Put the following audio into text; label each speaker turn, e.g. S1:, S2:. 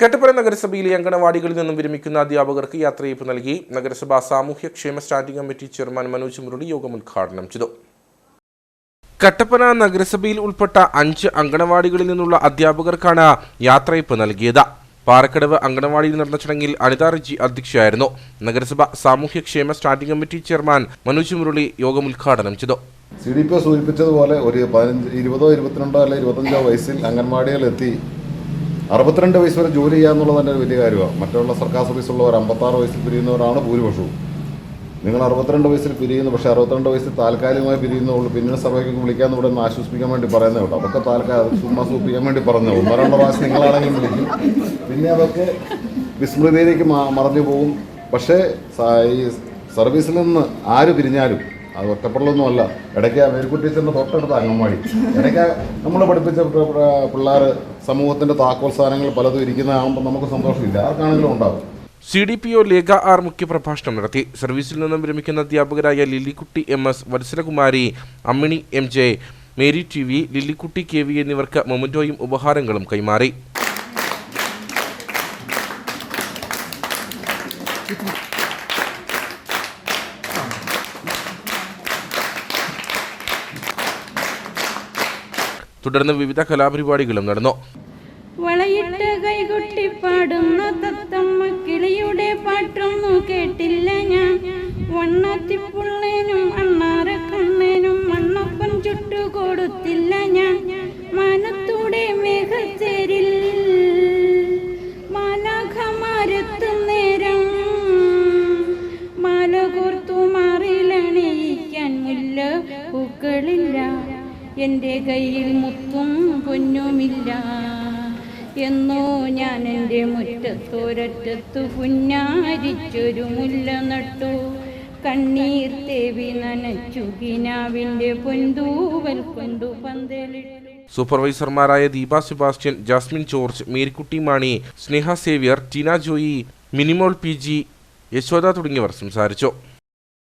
S1: കട്ടപ്പന നഗരസഭയിലെ അങ്കണവാടികളിൽ നിന്നും വിരമിക്കുന്ന അധ്യാപകർക്ക് യാത്രയയപ്പ് നൽകി. നഗരസഭാ സാമൂഹ്യക്ഷേമ standing committee chairman Manoj Murali യോഗം ഉദ്ഘാടനം ചെയ്തു. കട്ടപ്പന നഗരസഭയിൽ ഉൾപ്പെട്ട അഞ്ച് അങ്കണവാടികളിൽ നിന്നുള്ള അധ്യാപകർക്കാണ് യാത്രയപ്പ് നൽകിയത്. പാറക്കടവ് അങ്കണവാടിയിൽ നടന്ന ചടങ്ങിൽ അനിത റെജി അധ്യക്ഷയായിരുന്നു. നഗരസഭ സാമൂഹ്യക്ഷേമ standing committee chairman Manoj Murali യോഗം ഉദ്ഘാടനം ചെയ്തു.
S2: സി ഡി പി സൂചിപ്പിച്ചതുപോലെ ഒരു പതിനഞ്ച് ഇരുപതോ ഇരുപത്തിരണ്ടോ അല്ലെ ഇരുപത്തഞ്ചോ വയസ്സിൽ അംഗൻവാടികളിലെത്തി അറുപത്തിരണ്ട് വയസ്സ് വരെ ജോലി ചെയ്യുക എന്നുള്ളത് തന്നെ ഒരു വലിയ കാര്യമാണ്. മറ്റുള്ള സർക്കാർ സർവീസുള്ളവർ അമ്പത്താറ് വയസ്സിൽ പിരിയുന്നവരാണ് ഭൂരിപക്ഷവും. നിങ്ങൾ അറുപത്തിരണ്ട് വയസ്സിൽ പിരിയുന്നു പക്ഷേ അറുപത്തിരണ്ട് വയസ്സിൽ താൽക്കാലികമായി പിരിയുന്നുള്ളൂ പിന്നീട് സർവേക്കൊക്കെ വിളിക്കാന്ന് ഇവിടെ നിന്ന് ആശ്വസിപ്പിക്കാൻ വേണ്ടി പറയുന്നത് കേട്ടോ അതൊക്കെ താൽക്കാലിക ചുമ്മാ സൂപ്പിക്കാൻ വേണ്ടി പറഞ്ഞു ഒന്നോ രണ്ടോ പ്രാവശ്യം നിങ്ങളാണെങ്കിലും വിളിക്കും. പിന്നെ അതൊക്കെ വിസ്മൃതിയിലേക്ക് മറഞ്ഞു പോകും. പക്ഷേ ഈ സർവീസിൽ നിന്ന് ആര് പിരിഞ്ഞാലും അത് ഒറ്റപ്പെടലൊന്നും അല്ല ഇടയ്ക്ക് മേൽക്കുട്ടി ചെന്ന് തൊട്ടടുത്ത അംഗൻവാടി. ഇടയ്ക്ക് നമ്മൾ പഠിപ്പിച്ച പിള്ളേർ സമൂഹത്തിന്റെ താക്കോൽ സ്ഥാനങ്ങൾ പലതും ഇരിക്കുന്നതാകുമ്പോൾ നമുക്ക് സന്തോഷമില്ല. ആർക്കാണെങ്കിലും ഉണ്ടാവും.
S1: C D P O Lekha R മുഖ്യപ്രഭാഷണം നടത്തി. സർവീസിൽ നിന്നും വിരമിക്കുന്ന അധ്യാപകരായ Lillikutty M S Vatsalakumari Ammini M J Mary T V Lillikutty K V എന്നിവർക്ക് മൊമന്റോയും ഉപഹാരങ്ങളും കൈമാറി. തുടർന്ന് വിവിധ കലാപരിപാടികളും നടന്നു.
S3: വളയിട്ട് കൈകൊട്ടി പാടുന്ന തത്തമ്മ കിളിയുടെ കേട്ടില്ല ഞാൻ. കണ്ണേനും ചുട്ടു ഞാൻ. നേരം. മുല്ല എന്റെ കയ്യിൽ മുത്തും പൊന്നുമില്ല. എന്നോ ഞാൻ എന്റെ മുറ്റത്തോരറ്റത്തു പുന്നാരിച്ചൊരു മുല്ല നട്ടു. കണ്ണീർ തേവി നനച്ചു കിനാവിന്റെ പൊന്തൂവൽ കൊണ്ടു പന്തലിട്ടു.
S1: സൂപ്പർവൈസർമാരായ Deepa Sebastian Jasmine George Marykutty Mani Sneha Xavier Tina Joy Minimol P G Yashoda തുടങ്ങിയവർ സംസാരിച്ചു.